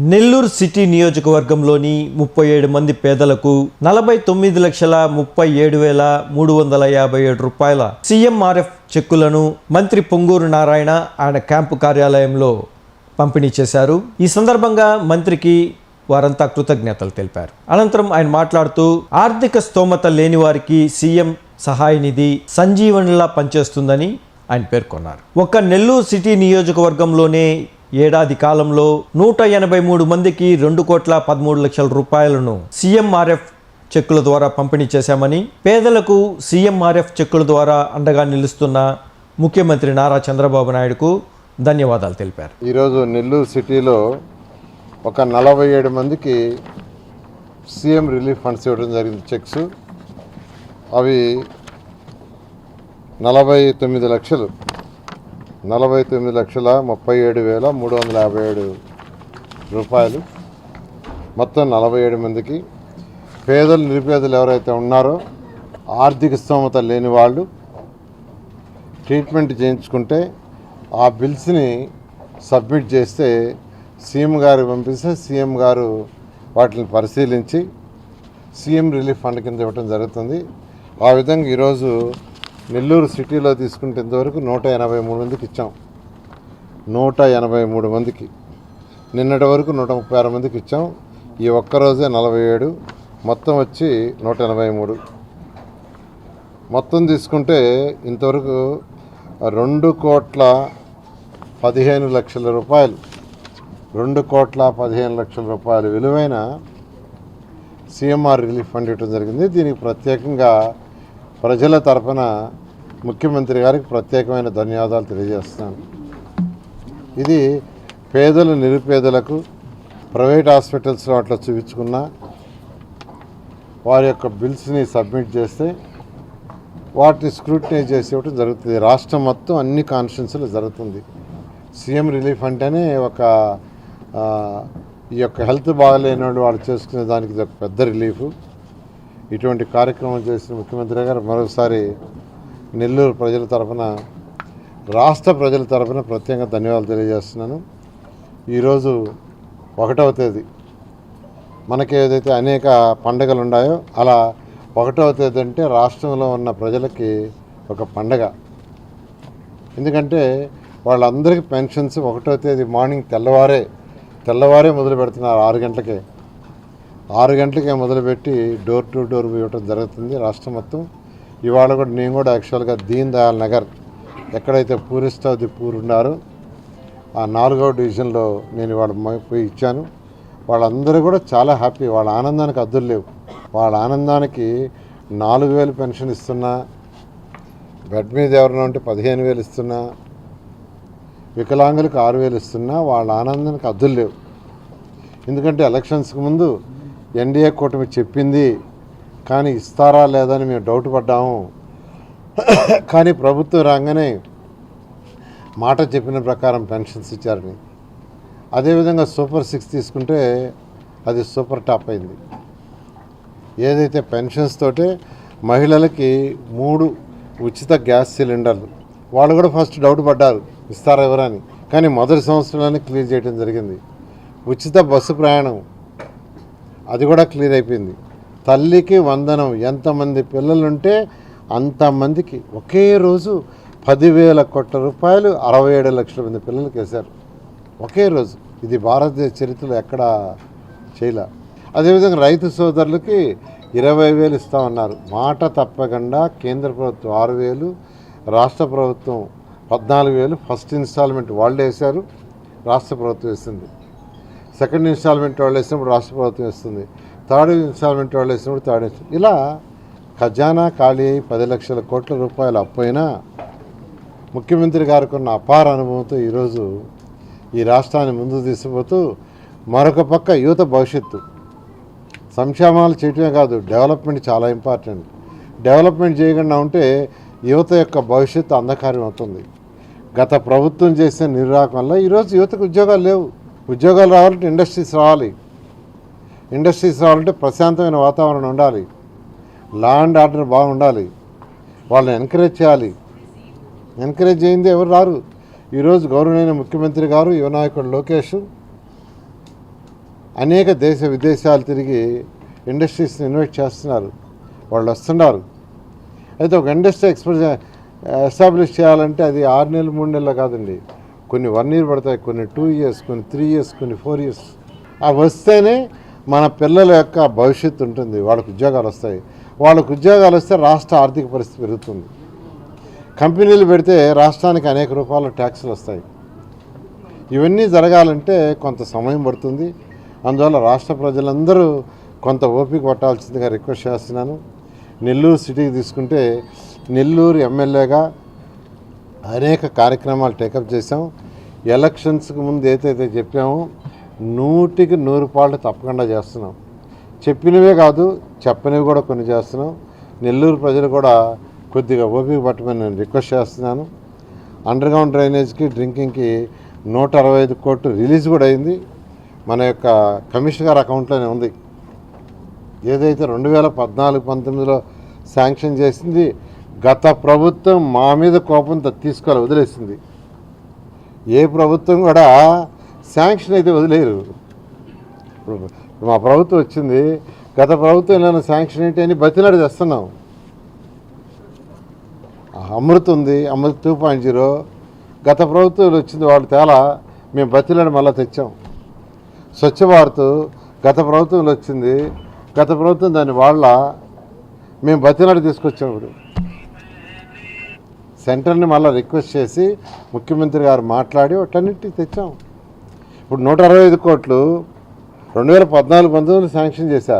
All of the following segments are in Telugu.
నెల్లూరు సిటీ నియోజకవర్గంలోని ముప్పై ఏడు మంది పేదలకు నలభై తొమ్మిది లక్షల ముప్పై ఏడు వేల మూడు వందల యాభై ఏడు రూపాయల సీఎంఆర్ఎఫ్ చెక్కులను మంత్రి పొంగూరు నారాయణ ఆయన క్యాంపు కార్యాలయంలో పంపిణీ చేశారు. ఈ సందర్భంగా మంత్రికి వారంతా కృతజ్ఞతలు తెలిపారు. అనంతరం ఆయన మాట్లాడుతూ ఆర్థిక స్తోమత లేని వారికి సీఎం సహాయ నిధి సంజీవనిలా పనిచేస్తుందని ఆయన పేర్కొన్నారు. ఒక్క నెల్లూరు సిటీ నియోజకవర్గంలోనే ఏడాది కాలంలో నూట ఎనభై మూడు మందికి రెండు కోట్ల పదమూడు లక్షల రూపాయలను సీఎంఆర్ఎఫ్ చెక్కుల ద్వారా పంపిణీ చేశామని పేదలకు సీఎంఆర్ఎఫ్ చెక్కుల ద్వారా అండగా నిలుస్తున్న ముఖ్యమంత్రి నారా చంద్రబాబు నాయుడుకు ధన్యవాదాలు తెలిపారు. ఈరోజు నెల్లూరు సిటీలో ఒక నలభై ఏడు మందికి సీఎం రిలీఫ్ ఫండ్స్ ఇవ్వడం జరిగింది చెక్స్. అవి నలభై తొమ్మిది లక్షలు. నలభై తొమ్మిది లక్షల ముప్పై ఏడు వేల మూడు వందల యాభై ఏడు రూపాయలు. మొత్తం నలభై ఏడు మందికి పేదలు నిరుపేదలు ఎవరైతే ఉన్నారో ఆర్థిక స్తోమత లేని వాళ్ళు ట్రీట్మెంట్ చేయించుకుంటే ఆ బిల్స్ని సబ్మిట్ చేస్తే సీఎం గారు పంపిస్తే సీఎం గారు వాటిని పరిశీలించి సీఎం రిలీఫ్ ఫండ్ కింద ఇవ్వడం జరుగుతుంది. ఆ విధంగా ఈరోజు నెల్లూరు సిటీలో తీసుకుంటే ఇంతవరకు నూట ఎనభై మూడు మందికి ఇచ్చాం. నూట ఎనభై మూడు మందికి. నిన్నటి వరకు నూట ముప్పై ఆరు మందికి ఇచ్చాం. ఈ ఒక్కరోజే నలభై ఏడు. మొత్తం వచ్చి నూట ఎనభై మూడు. మొత్తం తీసుకుంటే ఇంతవరకు రెండు కోట్ల పదిహేను లక్షల రూపాయలు. రెండు కోట్ల పదిహేను లక్షల రూపాయలు విలువైన సిఎంఆర్ రిలీఫ్ ఫండ్ ఇవ్వడం జరిగింది. దీనికి ప్రత్యేకంగా ప్రజల తరఫున ముఖ్యమంత్రి గారికి ప్రత్యేకమైన ధన్యవాదాలు తెలియజేస్తున్నాను. ఇది పేదలు నిరుపేదలకు ప్రైవేట్ హాస్పిటల్స్లో అట్లా చూపించుకున్న వారి యొక్క బిల్స్ని సబ్మిట్ చేస్తే వాటిని స్క్రూటినైజ్ చేసి ఇవ్వడం జరుగుతుంది. రాష్ట్రం మొత్తం అన్ని కాన్స్టిట్యున్సీలు జరుగుతుంది. సీఎం రిలీఫ్ అంటేనే ఒక ఈ యొక్క హెల్త్ బాగలేని వాళ్ళు వాళ్ళు చేసుకునే దానికి ఇది ఒక పెద్ద రిలీఫ్. ఇటువంటి కార్యక్రమం చేసిన ముఖ్యమంత్రి గారు మరోసారి నెల్లూరు ప్రజల తరఫున రాష్ట్ర ప్రజల తరఫున ప్రత్యేకంగా ధన్యవాదాలు తెలియజేస్తున్నాను. ఈరోజు ఒకటవ తేదీ. మనకి ఏదైతే అనేక పండుగలు ఉన్నాయో అలా ఒకటవ తేదీ అంటే రాష్ట్రంలో ఉన్న ప్రజలకి ఒక పండగ. ఎందుకంటే వాళ్ళందరికీ పెన్షన్స్ ఒకటో తేదీ మార్నింగ్ తెల్లవారే తెల్లవారే మొదలు పెడుతున్నారు ఆరు గంటలకే. ఆరు గంటలకే మొదలుపెట్టి డోర్ టు డోర్ ఇవ్వటం జరుగుతుంది రాష్ట్రం మొత్తం. ఇవాళ కూడా నేను కూడా యాక్చువల్గా దీన్ దయాల్ నగర్ ఎక్కడైతే పూరిస్ట్ ఆఫ్ పూర్ ఉన్నారో ఆ నాలుగవ డివిజన్లో నేను ఇవాళ పోయి ఇచ్చాను. వాళ్ళందరూ కూడా చాలా హ్యాపీ. వాళ్ళ ఆనందానికి అద్దులు లేవు. వాళ్ళ ఆనందానికి నాలుగు వేలు పెన్షన్ ఇస్తున్నా బెడ్ మీద ఎవరైనా ఉంటే పదిహేను వేలు ఇస్తున్నా వికలాంగులకు ఆరు వేలు ఇస్తున్నా వాళ్ళ ఆనందానికి అద్దులు లేవు. ఎందుకంటే ఎలక్షన్స్కి ముందు ఎన్డీఏ కూటమి చెప్పింది కానీ ఇస్తారా లేదా అని మేము డౌట్ పడ్డాము. కానీ ప్రభుత్వం రాగానే మాట చెప్పిన ప్రకారం పెన్షన్స్ ఇచ్చారని అదేవిధంగా సూపర్ సిక్స్ తీసుకుంటే అది సూపర్ టాప్ అయింది. ఏదైతే పెన్షన్స్ తోటే మహిళలకి మూడు ఉచిత గ్యాస్ సిలిండర్లు వాళ్ళు కూడా ఫస్ట్ డౌట్ పడ్డారు ఇస్తారా ఎవరని. కానీ మొదటి సంవత్సరంలోనే క్లియర్ చేయడం జరిగింది. ఉచిత బస్సు ప్రయాణం అది కూడా క్లియర్ అయిపోయింది. తల్లికి వందనం ఎంతమంది పిల్లలుంటే అంతమందికి ఒకే రోజు పదివేల కోట్ల రూపాయలు అరవై ఏడు లక్షల మంది పిల్లలకి వేశారు ఒకే రోజు. ఇది భారతదేశ చరిత్రలో ఎక్కడ చేయలే. అదేవిధంగా రైతు సోదరులకి ఇరవై వేలు ఇస్తామన్నారు. మాట తప్పకుండా కేంద్ర ప్రభుత్వం ఆరు వేలు రాష్ట్ర ప్రభుత్వం పద్నాలుగు వేలు ఫస్ట్ ఇన్స్టాల్మెంట్ వాళ్ళు వేశారు రాష్ట్ర ప్రభుత్వం వేసింది. సెకండ్ ఇన్స్టాల్మెంట్ వాళ్ళు వేసినప్పుడు రాష్ట్ర ప్రభుత్వం ఇస్తుంది థర్డ్ ఇన్స్టాల్మెంట్ వాళ్ళు వేసినప్పుడు థర్డ్ ఇన్స్టాల్ ఇలా ఖజానా ఖాళీ అయి పది లక్షల కోట్ల రూపాయలు అప్పైనా ముఖ్యమంత్రి గారికి ఉన్న అపార అనుభవంతో ఈరోజు ఈ రాష్ట్రాన్ని ముందు తీసుకుపోతూ మరొక పక్క యువత భవిష్యత్తు. సంక్షేమాలు చేయటమే కాదు డెవలప్మెంట్ చాలా ఇంపార్టెంట్. డెవలప్మెంట్ చేయకుండా ఉంటే యువత యొక్క భవిష్యత్తు అంధకారం అవుతుంది. గత ప్రభుత్వం చేసిన నిర్వాహకం వల్ల ఈరోజు యువతకు ఉద్యోగాలు లేవు. ఉద్యోగాలు రావాలంటే ఇండస్ట్రీస్ రావాలి. ఇండస్ట్రీస్ రావాలంటే ప్రశాంతమైన వాతావరణం ఉండాలి. ల్యాండ్ ఆర్డర్ బాగుండాలి. వాళ్ళని ఎంకరేజ్ చేయాలి. ఎంకరేజ్ చేయింది ఎవరు రారు. ఈరోజు గౌరవనీయ ముఖ్యమంత్రి గారు యువ నాయకుడు లోకేష్ అనేక దేశ విదేశాలు తిరిగి ఇండస్ట్రీస్ని ఇన్వైట్ చేస్తున్నారు. వాళ్ళు వస్తున్నారు. అయితే ఒక ఇండస్ట్రీ ఎక్స్పోజ్ ఎస్టాబ్లిష్ చేయాలంటే అది ఆరు నెలలు మూడు నెలలు కాదండి. కొన్ని వన్ ఇయర్ పడతాయి కొన్ని టూ ఇయర్స్ కొన్ని త్రీ ఇయర్స్ కొన్ని ఫోర్ ఇయర్స్. అవి వస్తేనే మన పిల్లల యొక్క భవిష్యత్తు ఉంటుంది వాళ్ళకు ఉద్యోగాలు వస్తాయి. వాళ్ళకు ఉద్యోగాలు వస్తే రాష్ట్ర ఆర్థిక పరిస్థితి పెరుగుతుంది. కంపెనీలు పెడితే రాష్ట్రానికి అనేక రూపాయల ట్యాక్సులు వస్తాయి. ఇవన్నీ జరగాలంటే కొంత సమయం పడుతుంది. అందువల్ల రాష్ట్ర ప్రజలందరూ కొంత ఓపిక పట్టాల్సిందిగా రిక్వెస్ట్ చేస్తున్నాను. నెల్లూరు సిటీకి తీసుకుంటే నెల్లూరు ఎమ్మెల్యేగా అనేక కార్యక్రమాలు టేకప్ చేసాం ఎలక్షన్స్కి ముందు ఏదైతే చెప్పామో నూటికి నూరు పాళ్ళు తప్పకుండా చేస్తున్నాం. చెప్పినవే కాదు చెప్పనివి కూడా కొన్ని చేస్తున్నాం. నెల్లూరు ప్రజలు కూడా కొద్దిగా ఓపిక పట్టమని నేను రిక్వెస్ట్ చేస్తున్నాను. అండర్గ్రౌండ్ డ్రైనేజ్కి డ్రింకింగ్కి నూట అరవై ఐదు కోట్లు రిలీజ్ కూడా అయింది. మన యొక్క కమిషనర్ అకౌంట్లోనే ఉంది. ఏదైతే రెండు వేల పద్నాలుగు పంతొమ్మిదిలో శాంక్షన్ చేసింది గత ప్రభుత్వం మా మీద కోపం తీసుకోవాలి వదిలేసింది. ఏ ప్రభుత్వం కూడా శాంక్షన్ అయితే వదిలేరు. ఇప్పుడు మా ప్రభుత్వం వచ్చింది గత ప్రభుత్వం ఏమైనా శాంక్షన్ ఏంటి అని బతిలాడి తెస్తున్నాం. అమృత్ ఉంది అమృత్ టూ పాయింట్ జీరో. గత ప్రభుత్వం వచ్చింది వాళ్ళు తేలా మేము బతిలాడి మళ్ళీ తెచ్చాం. స్వచ్ఛ భారత్ గత ప్రభుత్వంలో వచ్చింది గత ప్రభుత్వం దాన్ని వాళ్ళ మేము బతిలాడి తీసుకొచ్చాం ఇప్పుడు. సెంటర్ని మళ్ళీ రిక్వెస్ట్ చేసి ముఖ్యమంత్రి గారు మాట్లాడి వాటన్నిటికి తెచ్చాం. ఇప్పుడు నూట అరవై ఐదు కోట్లు రెండు వేల పద్నాలుగు పంతొమ్మిదిలో శాంక్షన్ చేశా.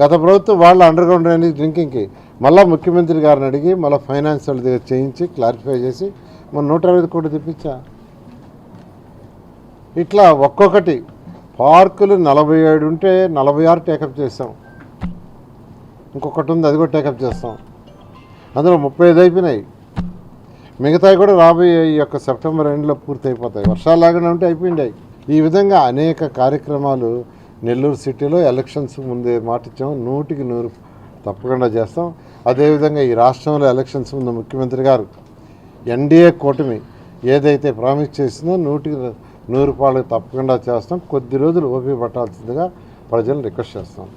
గత ప్రభుత్వం వాళ్ళ అండర్ గ్రౌండ్ డ్రైనేజ్ డ్రింకింగ్కి మళ్ళీ ముఖ్యమంత్రి గారిని అడిగి మళ్ళీ ఫైనాన్స్ వాళ్ళ దగ్గర చేయించి క్లారిఫై చేసి మన నూట అరవై ఐదు కోట్లు తెప్పించా. ఇట్లా ఒక్కొక్కటి పార్కులు నలభై ఏడు ఉంటే నలభై ఆరు టేకప్ చేస్తాం. ఇంకొకటి ఉంది అది కూడా టేకప్ చేస్తాం. అందులో ముప్పై ఐదు అయిపోయినాయి. మిగతావి కూడా రాబోయే ఈ యొక్క సెప్టెంబర్ ఎండ్లో పూర్తి అయిపోతాయి వర్షాలు లాగానే ఉంటే అయిపోయిండాయి. ఈ విధంగా అనేక కార్యక్రమాలు నెల్లూరు సిటీలో ఎలక్షన్స్ ముందే మాటిచ్చాం. నూటికి నూరు తప్పకుండా చేస్తాం. అదేవిధంగా ఈ రాష్ట్రంలో ఎలక్షన్స్ ముందు ముఖ్యమంత్రి గారు ఎన్డీఏ కూటమి ఏదైతే ప్రామిస్ చేసిందో నూటికి నూరు రూపాయలు తప్పకుండా చేస్తాం. కొద్ది రోజులు ఓపిక పట్టాల్సిందిగా ప్రజలను రిక్వెస్ట్ చేస్తాం.